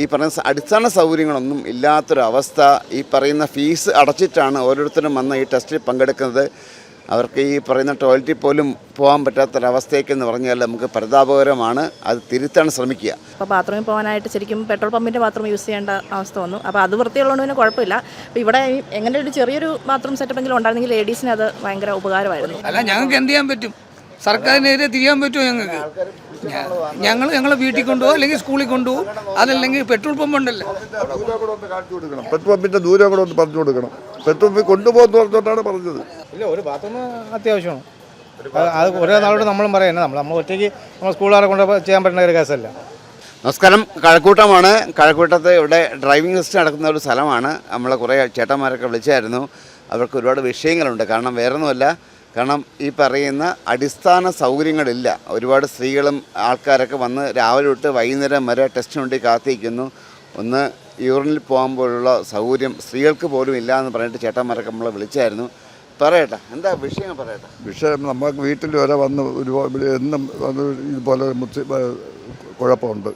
ഈ പറയുന്ന അടിസ്ഥാന സൗകര്യങ്ങളൊന്നും ഇല്ലാത്തൊരവസ്ഥ ഈ പറയുന്ന ഫീസ് അടച്ചിട്ടാണ് ഓരോരുത്തരും വന്ന് ഈ ടെസ്റ്റിൽ പങ്കെടുക്കുന്നത്. അവർക്ക് ഈ പറയുന്ന ടോയ്ലറ്റിൽ പോലും പോകാൻ പറ്റാത്തൊരവസ്ഥയൊക്കെയെന്ന് പറഞ്ഞാൽ നമുക്ക് പരിതാപകരമാണ്. അത് തിരുത്താൻ ശ്രമിക്കുക. അപ്പോൾ ബാത്റൂമിൽ പോകാനായിട്ട് ശരിക്കും പെട്രോൾ പമ്പിന്റെ ബാത്റൂം യൂസ് ചെയ്യേണ്ട അവസ്ഥ വന്നു. അപ്പോൾ അത് വൃത്തിയുള്ളതുകൊണ്ട് പിന്നെ കുഴപ്പമില്ല. അപ്പോൾ ഇവിടെ എങ്ങനെ ഒരു ചെറിയൊരു ബാത്റൂം സെറ്റപ്പെങ്കിലും ഉണ്ടായിരുന്നെങ്കിൽ ലേഡീസിന് അത് ഭയങ്കര ഉപകാരമായിരുന്നു. അല്ല ഞങ്ങൾക്ക് എന്ത് ചെയ്യാൻ പറ്റും? സർക്കാരിനെതിരെ തിരിയാൻ പറ്റുമോ ഞങ്ങൾക്ക്? ഞങ്ങൾ ഞങ്ങളെ വീട്ടിൽ കൊണ്ടുപോകും അല്ലെങ്കിൽ സ്കൂളിൽ കൊണ്ടുപോകും. അതല്ലെങ്കിൽ പെട്രോൾ പമ്പ് ഉണ്ടല്ലോ. പെട്രോൾ പമ്പിന്റെ ദൂരം കൂടെ ഒന്ന് പറഞ്ഞു കൊടുക്കണം. പെട്രോൾ പമ്പ് കൊണ്ടുപോകുന്ന പറഞ്ഞുകൊണ്ടാണ് പറഞ്ഞത്. ഇല്ല ഒരു ബാത്റൂം അത്യാവശ്യമാണ്. അത് അത് ഒരേ നാളോട് നമ്മളും പറയുന്നത് നമ്മൾ നമ്മൾ ഒറ്റയ്ക്ക് നമ്മൾ സ്കൂളുകാരെ കൊണ്ട് ചെയ്യാൻ പറ്റുന്ന ഒരു കേസല്ല. നമസ്കാരം. കഴക്കൂട്ടമാണ്. കഴക്കൂട്ടത്ത് ഇവിടെ ഡ്രൈവിംഗ് ടെസ്റ്റ് നടക്കുന്ന ഒരു സ്ഥലമാണ്. നമ്മളെ കുറേ ചേട്ടന്മാരൊക്കെ വിളിച്ചായിരുന്നു. അവർക്ക് ഒരുപാട് വിഷയങ്ങളുണ്ട്. കാരണം വേറൊന്നുമല്ല. കാരണം ഈ പറയുന്ന അടിസ്ഥാന സൗകര്യങ്ങളില്ല. ഒരുപാട് സ്ത്രീകളും ആൾക്കാരൊക്കെ വന്ന് രാവിലെ തൊട്ട് വൈകുന്നേരം വരെ ടെസ്റ്റിന് വേണ്ടി കാത്തിരിക്കുന്നു. ഒന്ന് യൂറിനിൽ പോകുമ്പോഴുള്ള സൗകര്യം സ്ത്രീകൾക്ക് പോലും ഇല്ല എന്ന് പറഞ്ഞിട്ട് ചേട്ടന്മാരൊക്കെ നമ്മളെ വിളിച്ചായിരുന്നു. പറയട്ടെ എന്താ വിഷയം പറയട്ടെ? വിഷയം നമുക്ക് വീട്ടിൽ വരെ വന്ന് ഒരുപാട് എന്നും അത് ഇതുപോലെ കുഴപ്പമുണ്ട്.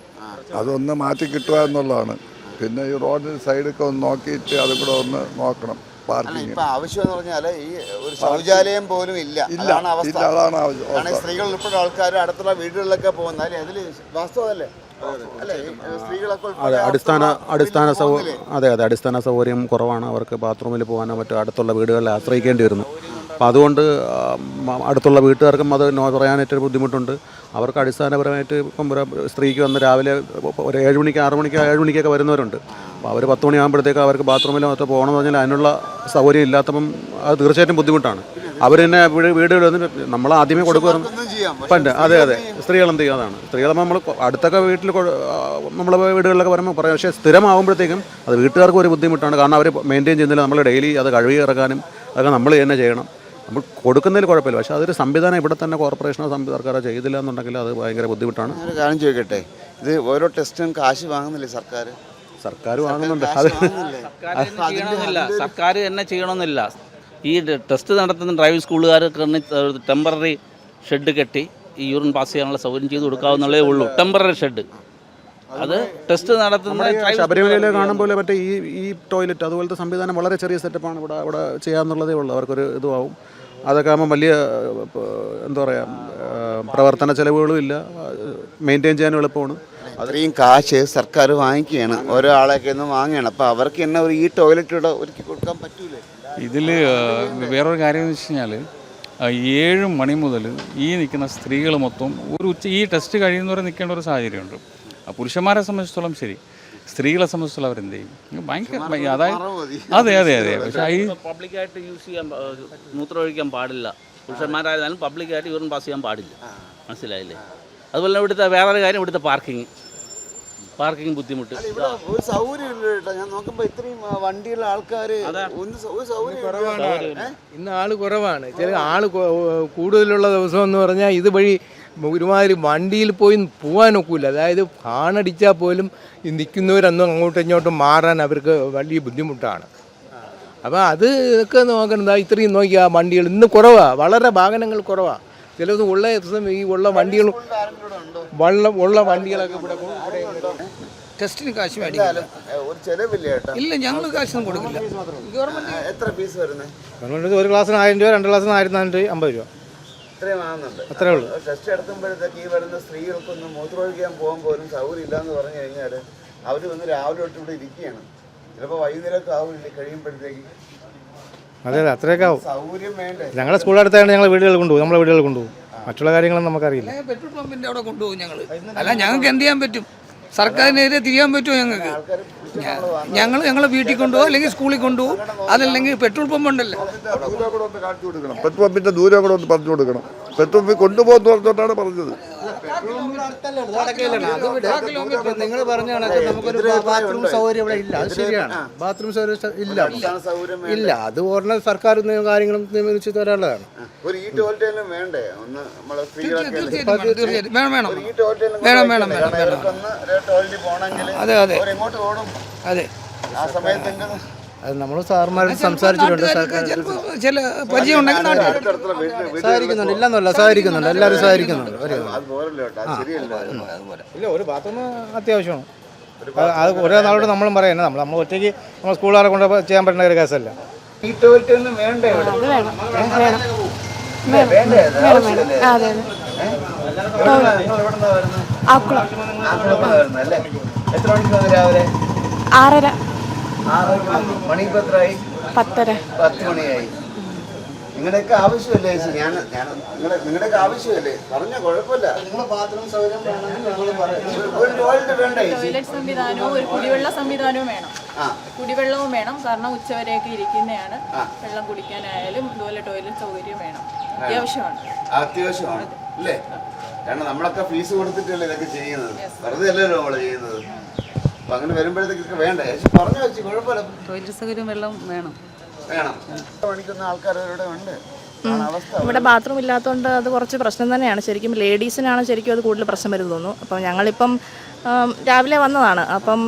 അതൊന്ന് മാറ്റി കിട്ടുക എന്നുള്ളതാണ്. പിന്നെ ഈ റോഡിന്റെ സൈഡൊക്കെ ഒന്ന് നോക്കിയിട്ട് അതും കൂടെ ഒന്ന് നോക്കണം. അല്ല പാർക്കിങ് ഇപ്പൊ ആവശ്യം എന്ന് പറഞ്ഞാൽ ഈ ഒരു ശൗചാലയം പോലും ഇല്ല. ഇല്ല അതാണ് അവസ്ഥ. ഇല്ല അതാണ് ആവശ്യം കാരണം സ്ത്രീകൾ ഉൾപ്പെടെ ആൾക്കാർ അടുത്തുള്ള വീടുകളിലൊക്കെ പോകുന്ന അതിൽ അതിൽ വാസ്തവല്ലേ അല്ലേ? സ്ത്രീകളൊക്കെ അതെ അടിസ്ഥാന അടിസ്ഥാന സൗ അതെ അതെ അടിസ്ഥാന സൗകര്യം കുറവാണ്. അവർക്ക് ബാത്റൂമിൽ പോകാനോ മറ്റോ അടുത്തുള്ള വീടുകളിൽ ആശ്രയിക്കേണ്ടി വരുന്നു. അപ്പോൾ അതുകൊണ്ട് അടുത്തുള്ള വീട്ടുകാർക്കും അത് നോ പറയാനായിട്ട് ബുദ്ധിമുട്ടുണ്ട്. അവർക്ക് അടിസ്ഥാനപരമായിട്ട് ഇപ്പം സ്ത്രീക്ക് വന്ന് രാവിലെ ഒരു ഏഴ് മണിക്ക് ആറ് മണിക്ക് ഏഴ് മണിക്കൊക്കെ വരുന്നവരുണ്ട്. അപ്പോൾ അവർ പത്ത് മണിയാകുമ്പോഴത്തേക്ക് അവർക്ക് ബാത്റൂമിലോ മറ്റോ പോകണമെന്ന് പറഞ്ഞാൽ അതിനുള്ള സൗകര്യം ഇല്ലാത്തപ്പം അത് തീർച്ചയായിട്ടും ബുദ്ധിമുട്ടാണ്. അവർ തന്നെ വീട് വീടുകളിൽ വന്ന് നമ്മൾ ആദ്യമേ കൊടുക്കുക പണ്ട്. അതെ അതെ. സ്ത്രീകൾ എന്ത് ചെയ്യാതാണ് സ്ത്രീകൾ നമ്മൾ അടുത്തൊക്കെ വീട്ടിൽ നമ്മളെ വീടുകളിലൊക്കെ വരുമ്പോൾ പറയാം. പക്ഷേ സ്ഥിരമാകുമ്പോഴത്തേക്കും അത് വീട്ടുകാർക്ക് ഒരു ബുദ്ധിമുട്ടാണ്. കാരണം അവർ മെയിന്റെയിൻ ചെയ്യുന്നില്ല നമ്മൾ ഡെയിലി അത് കഴുകി ഇറക്കാനും അതൊക്കെ നമ്മൾ തന്നെ ചെയ്യണം. നമ്മൾ കൊടുക്കുന്നതിൽ കുഴപ്പമില്ല. പക്ഷേ അതൊരു സംവിധാനം ഇവിടെ തന്നെ കോർപ്പറേഷനോ സർക്കാരോ ചെയ്തില്ല എന്നുണ്ടെങ്കിൽ അത് ഭയങ്കര ബുദ്ധിമുട്ടാണ്. കാര്യം ചോദിക്കട്ടെ? ഇത് ഓരോ ടെസ്റ്റും കാശ് വാങ്ങുന്നില്ലേ സർക്കാർ സർക്കാർ വാങ്ങുന്നുണ്ട് അത് സർക്കാർ തന്നെ ചെയ്യണമെന്നില്ല. സർക്കാർ തന്നെ ചെയ്യണമെന്നില്ല. ഈ ടെസ്റ്റ് നടത്തുന്ന ഡ്രൈവിംഗ് സ്കൂളുകാർക്ക് ടെമ്പററി ഷെഡ് കെട്ടി ഈ യൂറിൻ പാസ് ചെയ്യാനുള്ള സൗകര്യം ചെയ്ത് കൊടുക്കാവുന്നതേ ഉള്ളൂ. Temporary shed. അത് ടെസ്റ്റ് നടത്തുന്ന ശബരിമലയിലെ കാണാൻ കാണുമ്പോൾ മറ്റേ ഈ ഈ ടോയ്ലറ്റ് അതുപോലത്തെ സംവിധാനം വളരെ ചെറിയ സെറ്റപ്പാണ് ഇവിടെ ഇവിടെ ചെയ്യാമെന്നുള്ളതേ ഉള്ളൂ. അവർക്കൊരു ഇതുമാവും. അതൊക്കെ ആകുമ്പോൾ വലിയ എന്താ പറയുക പ്രവർത്തന ചെലവുകളും ഇല്ല. മെയിന്റെയിൻ ചെയ്യാനും എളുപ്പമാണ്. അത്രയും കാശ് സർക്കാർ വാങ്ങിക്കുകയാണ്. ഓരോ ആളെയൊക്കെ ഒന്ന് വാങ്ങുകയാണ്. അപ്പോൾ അവർക്ക് തന്നെ ഒരു ഈ ടോയ്ലറ്റ് ഇവിടെ ഒരുക്കി കൊടുക്കാൻ പറ്റൂലേ? ഇതിൽ വേറൊരു കാര്യം എന്ന് വെച്ച് കഴിഞ്ഞാൽ ഏഴ് മണി മുതൽ ഈ നിൽക്കുന്ന സ്ത്രീകൾ മൊത്തം ഒരു ഉച്ച ഈ ടെസ്റ്റ് കഴിയുന്നവരെ നിൽക്കേണ്ട ഒരു സാഹചര്യമുണ്ട്. പുരുഷന്മാരെ സംബന്ധിച്ചിടത്തോളം ശരി. സ്ത്രീകളെ സംബന്ധിച്ചിടത്തോളം അവരെന്ത് ചെയ്യും? ഭയങ്കര അതായത് അതെ അതെ അതെ. പക്ഷേ ഈ പബ്ലിക്കായിട്ട് യൂസ് ചെയ്യാൻ മൂത്രമൊഴിക്കാൻ മൂത്രം ഒഴിക്കാൻ പാടില്ല. പുരുഷന്മാരായാലും പബ്ലിക്കായിട്ട് യൂറിൻ പാസ് ചെയ്യാൻ പാടില്ല. മനസ്സിലായില്ലേ? അതുപോലെ തന്നെ ഇവിടുത്തെ വേറൊരു കാര്യം ഇവിടുത്തെ പാർക്കിംഗ് പാർക്കിംഗ് ബുദ്ധിമുട്ട്. ഒരു സൗകര്യം ഇല്ല കേട്ടോ. ഞാൻ നോക്കുമ്പോൾ ഇത്രയും വണ്ടിയുള്ള ആൾക്കാര്? ഇന്ന് ആൾ കുറവാണ്. ചില ആൾ കൂടുതലുള്ള ദിവസം എന്ന് പറഞ്ഞാൽ ഇതുവഴി ഒരുമാതിരി വണ്ടിയിൽ പോയി പോകാൻ ഒക്കില്ല അതായത് കാണടിച്ചാൽ പോലും ഈ നിൽക്കുന്നവരൊന്നും അങ്ങോട്ടും ഇങ്ങോട്ടും മാറാൻ അവർക്ക് വലിയ ബുദ്ധിമുട്ടാണ്. അപ്പോൾ അത് ഇതൊക്കെ നോക്കണ്ട ഇത്രയും നോക്കിയാൽ വണ്ടികൾ ഇന്ന് കുറവാണ് വളരെ വാഹനങ്ങൾ കുറവാണ് ചിലത് ഉള്ള ഈ ഉള്ള വണ്ടികളും വള്ളം ഉള്ള വണ്ടികളൊക്കെ ഇവിടെ ടെസ്റ്റിന് കാശ് മേടിക്കില്ല. ഇല്ല ഞങ്ങൾ കാശൊന്നും കൊടുക്കില്ല. ഗവൺമെന്റ് എത്ര വരുന്നത് ഒരു ക്ലാസ്സിന് ആയിരം രൂപ രണ്ട് ക്ലാസ്സിന് ആയിരത്തി നാനൂറ്റി അമ്പത് രൂപ. അത്രേ ഉള്ളൂ. ടെസ്റ്റ് എടുക്കുമ്പോഴത്തേക്ക് ഈ വരുന്ന സ്ത്രീകൾക്കൊന്നും മൂത്രമൊഴിക്കാൻ പോകാൻ പോലും സൗകര്യം ഇല്ലാന്ന് പറഞ്ഞു കഴിഞ്ഞാൽ അവർ വന്ന് രാവിലെ തൊട്ട് ഇവിടെ ഇരിക്കുകയാണ്. ചിലപ്പോൾ വൈകുന്നേരമൊക്കെ ആവില്ല കഴിയുമ്പോഴത്തേക്ക് അതെ അതെ അത്രയൊക്കെ ആവും ഞങ്ങളുടെ സ്കൂളിൽ അടുത്തായത് ഞങ്ങൾ വീടുകളിൽ കൊണ്ടുപോകും നമ്മളെ വീടുകളിൽ കൊണ്ടുപോകും മറ്റുള്ള കാര്യങ്ങളൊന്നും നമുക്കറിയില്ല പെട്രോൾ പമ്പിന്റെ അവിടെ കൊണ്ടുപോകും ഞങ്ങൾ അല്ല ഞങ്ങൾക്ക് എന്ത് ചെയ്യാൻ പറ്റും സർക്കാരിനെതിരെ തിരിയാൻ പറ്റുമോ ഞങ്ങൾക്ക് ഞങ്ങൾ ഞങ്ങളെ വീട്ടിൽ കൊണ്ടുപോകും അല്ലെങ്കിൽ സ്കൂളിൽ കൊണ്ടുപോകും അതല്ലെങ്കിൽ പെട്രോൾ പമ്പ് ഉണ്ടല്ലോ ദൂരം കൂടെ ഒന്ന് കാണിച്ചു കൊടുക്കണം പെട്രോൾ പമ്പിന്റെ ദൂരം കൂടെ ഒന്ന് പറഞ്ഞു കൊടുക്കണം പെട്രോൾ പമ്പ് കൊണ്ടുപോകുന്ന പറഞ്ഞോട്ടാണ് പറഞ്ഞത് നിങ്ങൾ പറഞ്ഞ കണക്ക് നമുക്കൊരു ബാത്റൂം സൗകര്യം ഇവിടെ ഇല്ല. അത് ശരിയാണ്. ബാത്റൂം സൗകര്യം ഇല്ല. ഇല്ല. അത് ഉടനെ സർക്കാർ കാര്യങ്ങളും നിയമിച്ച് തരാനുള്ളതാണ് വേണം, വേണം വേണം വേണം, അതെ, അതെ. അതെ. ആ സമയത്തെങ്കിലും അത് നമ്മൾ സാറുമാരോട് സംസാരിച്ചിട്ടുണ്ട്. ചില പരിചയം ഉണ്ടെങ്കിൽ സഹകരിക്കുന്നുണ്ട് ഇല്ലെന്നല്ല സഹകരിക്കുന്നുണ്ട് എല്ലാവരും സഹകരിക്കുന്നുണ്ട് ഇല്ല ഒരു ബാത്റൂം അത്യാവശ്യമാണ്. അത് ഓരോ നാളോട് നമ്മളും പറയുന്നത് നമ്മൾ നമ്മൾ ഒറ്റയ്ക്ക് നമ്മൾ സ്കൂളുകാരെ കൊണ്ട് ചെയ്യാൻ പറ്റുന്ന ഒരു കേസല്ല. ഈ ടോയ്ലറ്റ് ഒന്നും വേണ്ട? അത്? ആക്കുളം? എത്ര മണിക്ക് രാവിലെ? ആറര. മണി ഇപ്പൊ എത്രയായി പത്തര. പത്ത് മണിയായി നിങ്ങളുടെയൊക്കെ ആവശ്യമല്ലേ ഞാൻ ഞാൻ നിങ്ങളുടെ നിങ്ങളുടെയൊക്കെ ആവശ്യമല്ലേ? പറഞ്ഞ കുഴപ്പമില്ല. നിങ്ങളുടെ ബാത്റൂം സൗകര്യം ഒരു ടോയ്ലറ്റ് വേണ്ട ടോയ്ലറ്റ് സംവിധാനവും ഒരു കുടിവെള്ള സംവിധാനവും വേണം. ആ. കുടിവെള്ളവും വേണം. കാരണം ഉച്ചവരെയൊക്കെ ഇരിക്കുന്നതാണ് വെള്ളം കുടിക്കാനായാലും ഇതുപോലെ ടോയ്ലറ്റ് സൗകര്യം വേണം. അത്യാവശ്യമാണ്. അത്യാവശ്യമാണ്. അല്ലേ? കാരണം നമ്മളൊക്കെ ഫീസ് കൊടുത്തിട്ടല്ലേ ഇതൊക്കെ ചെയ്യുന്നത്? വെറുതെ അല്ലല്ലോ നമ്മൾ ചെയ്യുന്നത്. അപ്പൊ അങ്ങനെ വരുമ്പോഴത്തേക്കൊക്കെ വേണ്ടേ? പറഞ്ഞു വെച്ചു കുഴപ്പമില്ല. ടോയ്ലറ്റ് സൗകര്യം വെള്ളം വേണം. വേണം. പണിക്കുന്ന ആൾക്കാർ ഇവിടെ ഉണ്ട്. ഇവിടെ ബാത്റൂം ഇല്ലാത്തതുകൊണ്ട് അത് കുറച്ച് പ്രശ്നം തന്നെയാണ്. ശരിക്കും ലേഡീസിനാണ് ശരിക്കും അത് കൂടുതൽ പ്രശ്നം വരുന്നത് തോന്നുന്നു. അപ്പം ഞങ്ങളിപ്പം രാവിലെ വന്നതാണ്. അപ്പം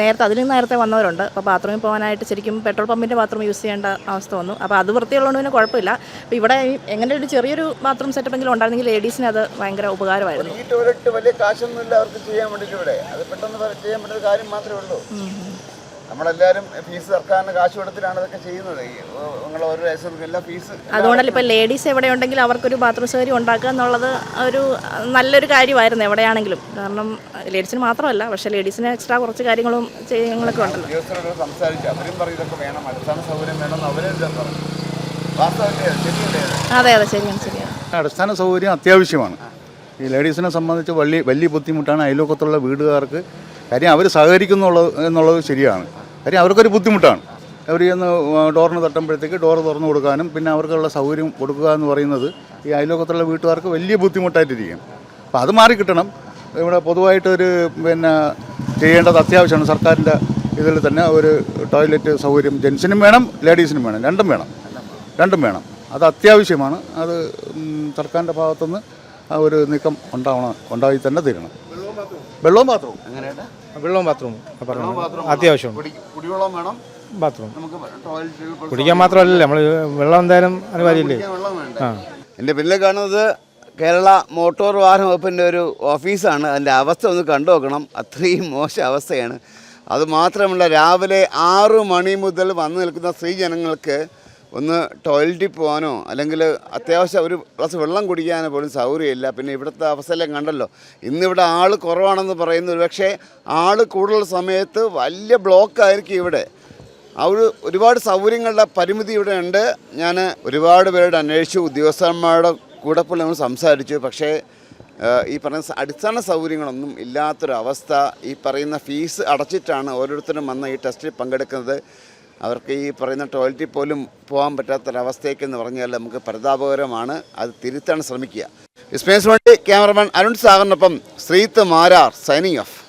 നേരത്തെ അതിൽ നിന്ന് നേരത്തെ വന്നവരുണ്ട്. അപ്പോൾ ബാത്റൂമിൽ പോകാനായിട്ട് ശരിക്കും പെട്രോൾ പമ്പിന്റെ ബാത്റൂം യൂസ് ചെയ്യേണ്ട അവസ്ഥ വന്നു. അപ്പോൾ അത് വൃത്തിയുള്ളതുകൊണ്ട് പിന്നെ കുഴപ്പമില്ല. അപ്പോൾ ഇവിടെ എങ്ങനെ ഒരു ചെറിയൊരു ബാത്റൂം സെറ്റപ്പെങ്കിലും ഉണ്ടായിരുന്നെങ്കിൽ ലേഡീസിന് അത് ഭയങ്കര ഉപകാരമായിരുന്നു. ഈ ടോയ്ലറ്റ് വലിയ കാശൊന്നും ഇല്ല അവർക്ക് ചെയ്യാൻ വേണ്ടിയിട്ട് ഇവിടെ. അത് പെട്ടെന്ന് ചെയ്യാൻ പറ്റുന്ന കാര്യം മാത്രമേ ഉള്ളൂ. നമ്മളെല്ലാവരും ഫീസ് സർക്കാരിന് കാശ് കൊടുത്തിട്ടാണ് ഇതൊക്കെ ചെയ്യുന്നത്. നിങ്ങൾ ഓരോ എല്ലാ ഫീസ് അതുകൊണ്ടല്ല ഇപ്പൊ ലേഡീസ് എവിടെ ഉണ്ടെങ്കിലും അവർക്കൊരു ബാത്റൂം സൗകര്യം ഉണ്ടാക്കുക എന്നുള്ളത് ഒരു നല്ലൊരു കാര്യമായിരുന്നു എവിടെയാണെങ്കിലും. കാരണം ലേഡീസിന് മാത്രമല്ല പക്ഷെ ലേഡീസിന് എക്സ്ട്രാ കുറച്ച് കാര്യങ്ങളും കാര്യങ്ങളൊക്കെ ഉണ്ടല്ലോ. ഉദ്യോഗസ്ഥരോട് സംസാരിച്ചു അവരും പറയും ഇതൊക്കെ വേണം അടിസ്ഥാന സൗകര്യം വേണമെന്ന് അവരും പറഞ്ഞു? അതെ അതെ ശരിയാണ് ശരിയാണ്. അടിസ്ഥാന സൗകര്യം അത്യാവശ്യമാണ്. ഈ ലേഡീസിനെ സംബന്ധിച്ച് വലിയ വലിയ ബുദ്ധിമുട്ടാണ് അയൽവക്കത്തുള്ള വീടുകാർക്ക്. കാര്യം അവർ സഹകരിക്കുന്നുള്ളത് എന്നുള്ളത് ശരിയാണ്. കാര്യം അവർക്കൊരു ബുദ്ധിമുട്ടാണ്. അവർ ചെന്ന് ഡോറിന് തട്ടുമ്പോഴത്തേക്ക് ഡോർ തുറന്നു കൊടുക്കാനും പിന്നെ അവർക്കുള്ള സൗകര്യം കൊടുക്കുക എന്ന് പറയുന്നത് ഈ അയൽവക്കത്തുള്ള വീട്ടുകാർക്ക് വലിയ ബുദ്ധിമുട്ടായിട്ടിരിക്കും. അപ്പോൾ അത് മാറിക്കിട്ടണം ഇവിടെ പൊതുവായിട്ടൊരു പിന്നെ ചെയ്യേണ്ടത് അത്യാവശ്യമാണ്. സർക്കാരിന്റെ ഇതിൽ തന്നെ ഒരു ടോയ്ലറ്റ് സൗകര്യം ജെൻസിനും വേണം ലേഡീസിനും വേണം. രണ്ടും വേണം. രണ്ടും വേണം. അത് അത്യാവശ്യമാണ്. അത് സർക്കാരിന്റെ ഭാഗത്തുനിന്ന് ഒരു നീക്കം ഉണ്ടാവണം ഉണ്ടായി തന്നെ തീരണം. വെള്ളവും ബാത്റൂം വെള്ളവും ബാത്റൂം പറഞ്ഞു അത്യാവശ്യം കുടി കുടിവെള്ളം വേണം. ബാത്റൂം. നമുക്ക് ടോയ്ലറ്റ് കുടിക്കാൻ മാത്രമല്ല നമ്മൾ വെള്ളം എന്തായാലും അനിവാര്യമില്ലേ? വെള്ളം വേണ്ട? ആ. എന്റെ പിന്നിൽ കാണുന്നത് കേരള മോട്ടോർ വാഹന വകുപ്പിന്റെ ഒരു ഓഫീസാണ്. അതിന്റെ അവസ്ഥ ഒന്ന് കണ്ടു നോക്കണം. അത്രയും മോശം അവസ്ഥയാണ്. അതുമാത്രമല്ല രാവിലെ ആറു മണി മുതൽ വന്നു നിൽക്കുന്ന സ്ത്രീജനങ്ങൾക്ക് ഒന്ന് ടോയ്ലറ്റിൽ പോകാനോ അല്ലെങ്കിൽ അത്യാവശ്യം ഒരു ഗ്ലാസ് വെള്ളം കുടിക്കാനോ പോലും സൗകര്യമില്ല. പിന്നെ ഇവിടുത്തെ അവസ്ഥയെല്ലാം കണ്ടല്ലോ. ഇന്നിവിടെ ആൾ കുറവാണെന്ന് പറയുന്നു. പക്ഷേ ആൾ കൂടുതൽ സമയത്ത് വലിയ ബ്ലോക്കായിരിക്കും ഇവിടെ. ആ ഒരു ഒരുപാട് സൗകര്യങ്ങളുടെ പരിമിതി ഇവിടെ ഉണ്ട്. ഞാൻ ഒരുപാട് പേരോട് അന്വേഷിച്ചു. ഉദ്യോഗസ്ഥന്മാരുടെ കൂടെ പോലും നമ്മൾ സംസാരിച്ചു. പക്ഷേ ഈ പറയുന്ന അടിസ്ഥാന സൗകര്യങ്ങളൊന്നും ഇല്ലാത്തൊരവസ്ഥ ഈ പറയുന്ന ഫീസ് അടച്ചിട്ടാണ് ഓരോരുത്തരും വന്ന് ഈ ടെസ്റ്റിൽ പങ്കെടുക്കുന്നത്. അവർക്ക് ഈ പറയുന്ന ടോയ്ലറ്റിൽ പോലും പോകാൻ പറ്റാത്തൊരവസ്ഥയ്ക്ക് എന്ന് പറഞ്ഞാൽ നമുക്ക് പരിതാപകരമാണ്. അത് തിരുത്താൻ ശ്രമിക്കുക. വണ്ടി ക്യാമറമാൻ അരുൺ സാഗറിനൊപ്പം ശ്രീത്ത് മാരാർ സൈനിങ് ഓഫ്.